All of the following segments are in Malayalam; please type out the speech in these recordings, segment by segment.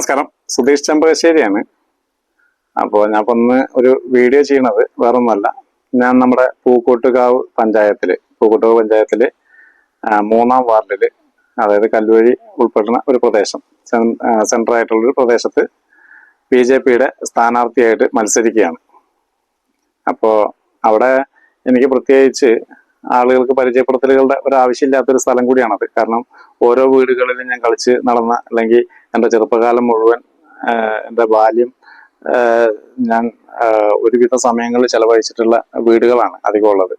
നമസ്കാരം. സുധീഷ് ചെമ്പകശ്ശേരിയാണ്. അപ്പോൾ ഞാൻ ഇപ്പൊ ഒന്ന് ഒരു വീഡിയോ ചെയ്യണത് വേറൊന്നുമല്ല. ഞാൻ നമ്മുടെ പൂക്കോട്ടുകാവ് പഞ്ചായത്തിൽ പൂക്കോട്ടുകാവ് പഞ്ചായത്തിൽ മൂന്നാം വാർഡിൽ അതായത് കല്ലുവഴി ഉൾപ്പെടുന്ന ഒരു പ്രദേശം സെൻട്രൽ ആയിട്ടുള്ള ഒരു പ്രദേശത്ത് ബി ജെ പിയുടെ സ്ഥാനാർത്ഥിയായിട്ട് മത്സരിക്കുകയാണ്. അപ്പോൾ അവിടെ എനിക്ക് പ്രത്യേകിച്ച് ആളുകൾക്ക് പരിചയപ്പെടുത്തലുകളുടെ ഒരു ആവശ്യമില്ലാത്തൊരു സ്ഥലം കൂടിയാണത്. കാരണം ഓരോ വീടുകളിലും ഞാൻ കളിച്ച് നടന്ന അല്ലെങ്കിൽ എന്റെ ചെറുപ്പകാലം മുഴുവൻ എന്റെ ബാല്യം ഞാൻ ഒരുവിധ സമയങ്ങളിൽ ചെലവഴിച്ചിട്ടുള്ള വീടുകളാണ് അധികം ഉള്ളത്.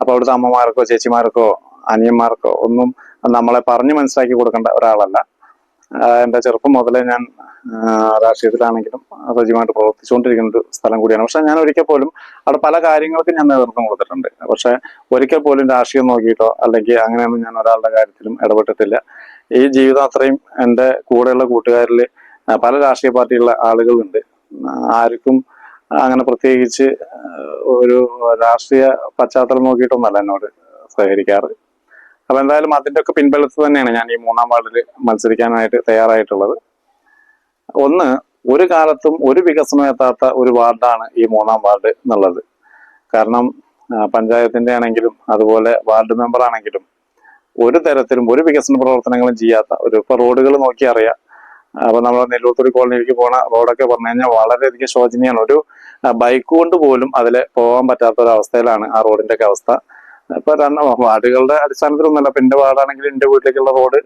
അപ്പൊ അവിടുത്തെ അമ്മമാർക്കോ ചേച്ചിമാർക്കോ അനിയന്മാർക്കോ ഒന്നും നമ്മളെ പറഞ്ഞു മനസ്സിലാക്കി കൊടുക്കേണ്ട ഒരാളല്ല. എന്റെ ചെറുപ്പം മുതലേ ഞാൻ രാഷ്ട്രീയത്തിലാണെങ്കിലും സജീവമായിട്ട് പ്രവർത്തിച്ചുകൊണ്ടിരിക്കുന്ന ഒരു സ്ഥലം കൂടിയാണ്. പക്ഷെ ഞാൻ ഒരിക്കൽ പോലും അവിടെ പല കാര്യങ്ങൾക്കും ഞാൻ നേതൃത്വം കൊടുത്തിട്ടുണ്ട്. പക്ഷെ ഒരിക്കൽ പോലും രാഷ്ട്രീയം നോക്കിയിട്ടോ അല്ലെങ്കിൽ അങ്ങനെയൊന്നും ഞാൻ ഒരാളുടെ കാര്യത്തിലും ഇടപെട്ടിട്ടില്ല. ഈ ജീവിതം അത്രയും എന്റെ കൂടെയുള്ള കൂട്ടുകാരിൽ പല രാഷ്ട്രീയ പാർട്ടിയുള്ള ആളുകളുണ്ട്. ആർക്കും അങ്ങനെ പ്രത്യേകിച്ച് ഒരു രാഷ്ട്രീയ പശ്ചാത്തലം നോക്കിയിട്ടൊന്നല്ല എന്നോട് സഹകരിക്കാറ്. അപ്പൊ എന്തായാലും അതിന്റെ ഒക്കെ പിൻബലത്ത് തന്നെയാണ് ഞാൻ ഈ മൂന്നാം വാർഡിൽ മത്സരിക്കാനായിട്ട് തയ്യാറായിട്ടുള്ളത്. ഒന്ന് ഒരു കാലത്തും ഒരു വികസനം എത്താത്ത ഒരു വാർഡാണ് ഈ മൂന്നാം വാർഡ് എന്നുള്ളത്. കാരണം പഞ്ചായത്തിന്റെ ആണെങ്കിലും അതുപോലെ വാർഡ് മെമ്പർ ആണെങ്കിലും ഒരു തരത്തിലും ഒരു വികസന പ്രവർത്തനങ്ങളും ചെയ്യാത്ത ഒരു ഇപ്പൊ റോഡുകൾ നോക്കി അറിയാം. അപ്പൊ നമ്മൾ നെല്ലൂത്തുടി കോളനിയിലേക്ക് പോണ റോഡൊക്കെ പറഞ്ഞു കഴിഞ്ഞാൽ വളരെയധികം ശോചനീയമാണ്. ഒരു ബൈക്ക് കൊണ്ട് പോലും അതിൽ പോകാൻ പറ്റാത്ത ഒരു അവസ്ഥയിലാണ് ആ റോഡിന്റെ ഒക്കെ അവസ്ഥ. ഇപ്പൊ വാർഡുകളുടെ അടിസ്ഥാനത്തിലൊന്നുമല്ല. ഇപ്പൊ എന്റെ വാർഡാണെങ്കിൽ എന്റെ വീട്ടിലേക്കുള്ള റോഡ്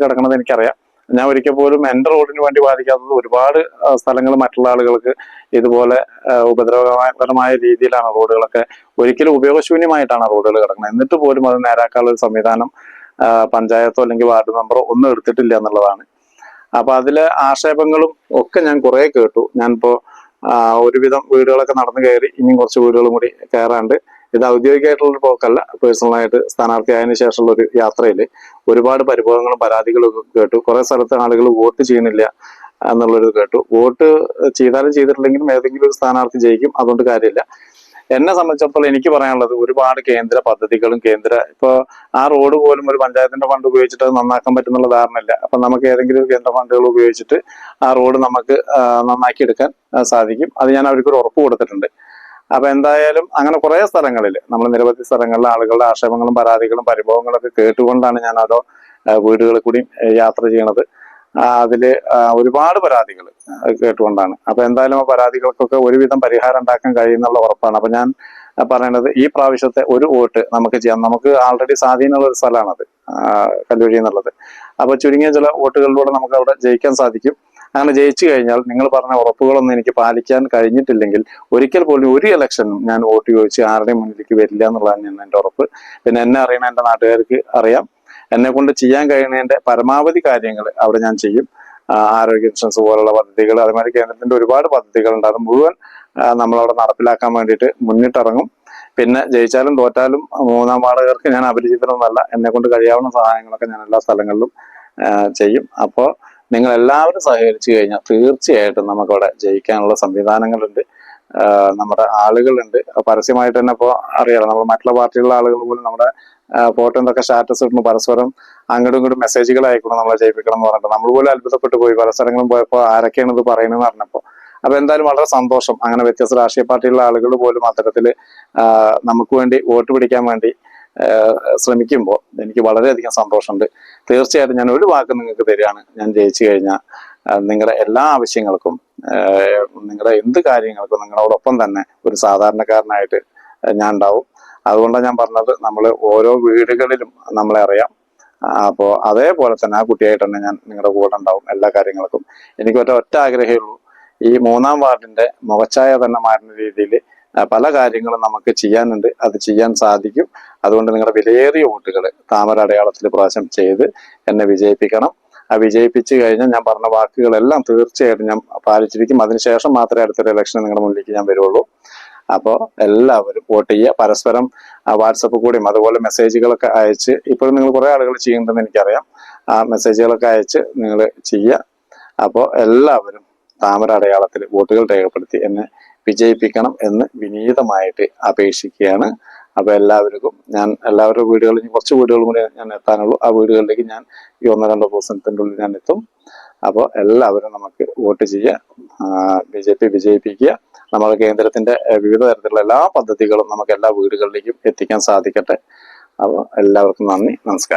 കിടക്കണത് എനിക്കറിയാം. ഞാൻ ഒരിക്കൽ പോലും എന്റെ റോഡിന് വേണ്ടി ബാധിക്കാത്തത് ഒരുപാട് സ്ഥലങ്ങൾ മറ്റുള്ള ആളുകൾക്ക് ഇതുപോലെ ഉപദ്രവകരമായ രീതിയിലാണ് റോഡുകളൊക്കെ ഒരിക്കലും ഉപയോഗശൂന്യമായിട്ടാണ് റോഡുകൾ കിടക്കുന്നത്. എന്നിട്ട് പോലും അത് നേരാക്കാനുള്ള ഒരു സംവിധാനം പഞ്ചായത്തോ അല്ലെങ്കിൽ വാർഡ് മെമ്പറോ ഒന്നും എടുത്തിട്ടില്ല എന്നുള്ളതാണ്. അപ്പൊ അതിലെ ആക്ഷേപങ്ങളും ഒക്കെ ഞാൻ കുറെ കേട്ടു. ഞാനിപ്പോ ഒരുവിധം വീടുകളൊക്കെ നടന്നു കയറി ഇനിയും കുറച്ച് വീടുകളും കൂടി കയറാണ്ട് ഇത് ഔദ്യോഗികമായിട്ടുള്ള ഒരു പോക്കല്ല. പേഴ്സണലായിട്ട് സ്ഥാനാർത്ഥിയായതിനു ശേഷമുള്ള ഒരു യാത്രയിൽ ഒരുപാട് പരിഭവങ്ങളും പരാതികളും ഒക്കെ കേട്ടു. കുറെ സ്ഥലത്ത് ആളുകൾ വോട്ട് ചെയ്യുന്നില്ല എന്നുള്ളൊരു കേട്ടു. വോട്ട് ചെയ്താലും ചെയ്തിട്ടില്ലെങ്കിലും ഏതെങ്കിലും ഒരു സ്ഥാനാർത്ഥി ജയിക്കും അതുകൊണ്ട് കാര്യമില്ല. എന്നെ സംബന്ധിച്ചിടത്തോളം എനിക്ക് പറയാനുള്ളത് ഒരുപാട് കേന്ദ്ര പദ്ധതികളും കേന്ദ്ര ഇപ്പൊ ആ റോഡ് പോലും ഒരു പഞ്ചായത്തിന്റെ ഫണ്ട് ഉപയോഗിച്ചിട്ട് അത് നന്നാക്കാൻ പറ്റുന്നുള്ള ധാരണയില്ല. അപ്പൊ നമുക്ക് ഏതെങ്കിലും കേന്ദ്ര ഫണ്ടുകൾ ഉപയോഗിച്ചിട്ട് ആ റോഡ് നമുക്ക് നന്നാക്കിയെടുക്കാൻ സാധിക്കും. അത് ഞാൻ അവർക്ക് ഒരു ഉറപ്പ് കൊടുത്തിട്ടുണ്ട്. അപ്പൊ എന്തായാലും അങ്ങനെ കുറെ സ്ഥലങ്ങളിൽ നമ്മൾ നിരവധി സ്ഥലങ്ങളിൽ ആളുകളുടെ ആക്ഷേപങ്ങളും പരാതികളും പരിഭവങ്ങളൊക്കെ കേട്ടുകൊണ്ടാണ് ഞാൻ അതോ വീടുകളിൽ കൂടി യാത്ര ചെയ്യണത്. അതിൽ ഒരുപാട് പരാതികൾ കേട്ടുകൊണ്ടാണ്. അപ്പൊ എന്തായാലും ആ പരാതികൾക്കൊക്കെ ഒരുവിധം പരിഹാരം ഉണ്ടാക്കാൻ കഴിയുന്നുള്ള ഉറപ്പാണ്. അപ്പൊ ഞാൻ പറയണത് ഈ പ്രാവശ്യത്തെ ഒരു വോട്ട് നമുക്ക് ചെയ്യാം. നമുക്ക് ആൾറെഡി സ്വാധീനമുള്ള ഒരു സ്ഥലമാണത് കല്ലുഴി എന്നുള്ളത് അപ്പൊ ചുരുങ്ങിയ ചില വോട്ടുകളിലൂടെ നമുക്ക് അവിടെ ജയിക്കാൻ സാധിക്കും. അങ്ങനെ ജയിച്ചു കഴിഞ്ഞാൽ നിങ്ങൾ പറഞ്ഞ ഉറപ്പുകളൊന്നും എനിക്ക് പാലിക്കാൻ കഴിഞ്ഞിട്ടില്ലെങ്കിൽ ഒരിക്കൽ പോലും ഒരു ഇലക്ഷനും ഞാൻ വോട്ട് ചോദിച്ച് ആരുടെയും മുന്നിലേക്ക് വരില്ല എന്നുള്ളതാണ് ഞാൻ എന്റെ ഉറപ്പ്. പിന്നെ എന്നെ അറിയണ എന്റെ നാട്ടുകാർക്ക് അറിയാം. എന്നെ കൊണ്ട് ചെയ്യാൻ കഴിയുന്നതിന്റെ പരമാവധി കാര്യങ്ങൾ അവിടെ ഞാൻ ചെയ്യും. ആരോഗ്യ ഇൻഷുറൻസ് പോലുള്ള പദ്ധതികൾ അതുമാതിരി കേന്ദ്രത്തിന്റെ ഒരുപാട് പദ്ധതികൾ ഉണ്ട് അത് മുഴുവൻ നമ്മളവിടെ നടപ്പിലാക്കാൻ വേണ്ടിയിട്ട് മുന്നിട്ടിറങ്ങും. പിന്നെ ജയിച്ചാലും തോറ്റാലും മൂന്നാം വാർഡുകാർക്ക് ഞാൻ അപരിചിതനൊന്നല്ല എന്നെ കൊണ്ട് കഴിയാവുന്ന സഹായങ്ങളൊക്കെ ഞാൻ എല്ലാ സ്ഥലങ്ങളിലും ചെയ്യും. അപ്പോൾ നിങ്ങൾ എല്ലാവരും സഹകരിച്ചു കഴിഞ്ഞാൽ തീർച്ചയായിട്ടും നമുക്കവിടെ ജയിക്കാനുള്ള സംവിധാനങ്ങളുണ്ട്. നമ്മുടെ ആളുകളുണ്ട്. പരസ്യമായിട്ട് തന്നെ ഇപ്പോൾ അറിയാലോ നമ്മൾ മറ്റുള്ള പാർട്ടിയിലുള്ള ആളുകൾ പോലും നമ്മുടെ ഫോട്ടോ എന്തൊക്കെ സ്റ്റാറ്റസ് ഇടുന്നു പരസ്പരം അങ്ങോട്ടും ഇങ്ങോട്ടും മെസ്സേജുകൾ നമ്മളെ ജയിപ്പിക്കണം എന്ന് പറഞ്ഞിട്ട്. നമ്മൾ പോലും അത്ഭുതപ്പെട്ടു പോയി. പല സ്ഥലങ്ങളും പോയപ്പോൾ ആരൊക്കെയാണ് ഇത് പറയുന്നത് പറഞ്ഞപ്പോൾ അപ്പൊ എന്തായാലും വളരെ സന്തോഷം. അങ്ങനെ വ്യത്യസ്ത രാഷ്ട്രീയ പാർട്ടിയിലുള്ള ആളുകൾ പോലും അത്തരത്തിൽ നമുക്ക് വേണ്ടി വോട്ട് പിടിക്കാൻ വേണ്ടി ശ്രമിക്കുമ്പോൾ എനിക്ക് വളരെയധികം സന്തോഷമുണ്ട്. തീർച്ചയായിട്ടും ഞാൻ ഒരു വാക്ക് നിങ്ങൾക്ക് തരികയാണ്. ഞാൻ ജയിച്ചു കഴിഞ്ഞാൽ നിങ്ങളുടെ എല്ലാ ആവശ്യങ്ങൾക്കും നിങ്ങളുടെ എന്ത് കാര്യങ്ങൾക്കും നിങ്ങളോടൊപ്പം തന്നെ ഒരു സാധാരണക്കാരനായിട്ട് ഞാൻ ഉണ്ടാവും. അതുകൊണ്ടാണ് ഞാൻ പറഞ്ഞത് നമ്മൾ ഓരോ വീടുകളിലും നമ്മളെ അറിയാം. അപ്പോൾ അതേപോലെ തന്നെ ആ കുട്ടിയായിട്ട് തന്നെ ഞാൻ നിങ്ങളുടെ കൂടെ ഉണ്ടാവും എല്ലാ കാര്യങ്ങൾക്കും. എനിക്ക് ഒറ്റ ഒറ്റ ആഗ്രഹമേ ഉള്ളൂ. ഈ മൂന്നാം വാർഡിന്റെ മുഖച്ഛായ തന്നെ മാറുന്ന രീതിയിൽ പല കാര്യങ്ങളും നമുക്ക് ചെയ്യാനുണ്ട്. അത് ചെയ്യാൻ സാധിക്കും. അതുകൊണ്ട് നിങ്ങളുടെ വിലയേറിയ വോട്ടുകൾ താമര അടയാളത്തിൽ പ്രാവശ്യം ചെയ്ത് എന്നെ വിജയിപ്പിക്കണം. ആ വിജയിപ്പിച്ചു കഴിഞ്ഞാൽ ഞാൻ പറഞ്ഞ വാക്കുകളെല്ലാം തീർച്ചയായിട്ടും ഞാൻ പാലിച്ചിരിക്കും. അതിനുശേഷം മാത്രമേ അടുത്തൊരു ഇലക്ഷൻ നിങ്ങളുടെ മുന്നിലേക്ക് ഞാൻ വരുള്ളൂ അപ്പോൾ എല്ലാവരും വോട്ട് ചെയ്യുക. പരസ്പരം വാട്സപ്പ് കൂടിയും അതുപോലെ മെസ്സേജുകളൊക്കെ അയച്ച് ഇപ്പോഴും നിങ്ങൾ കുറേ ആളുകൾ ചെയ്യുന്നുണ്ടെന്ന് എനിക്കറിയാം. ആ മെസ്സേജുകളൊക്കെ അയച്ച് നിങ്ങൾ ചെയ്യുക. അപ്പോൾ എല്ലാവരും താമര അടയാളത്തിൽ വോട്ടുകൾ രേഖപ്പെടുത്തി എന്നെ വിജയിപ്പിക്കണം എന്ന് വിനീതമായിട്ട് അപേക്ഷിക്കുകയാണ്. അപ്പോൾ എല്ലാവർക്കും ഞാൻ എല്ലാവരുടെ വീടുകളിൽ കുറച്ച് വീടുകളും കൂടി ഞാൻ എത്താനുള്ളൂ. ആ വീടുകളിലേക്ക് ഞാൻ ഈ ഒന്നോ രണ്ടോ ദിവസത്തിന്റെ ഉള്ളിൽ ഞാൻ എത്തും. അപ്പോൾ എല്ലാവരും നമുക്ക് വോട്ട് ചെയ്യുക ബി ജെ പി വിജയിപ്പിക്കുക. നമ്മുടെ കേന്ദ്രത്തിന്റെ വിവിധ തരത്തിലുള്ള എല്ലാ പദ്ധതികളും നമുക്ക് എല്ലാ വീടുകളിലേക്കും എത്തിക്കാൻ സാധിക്കട്ടെ. അപ്പോൾ എല്ലാവർക്കും നന്ദി നമസ്കാരം.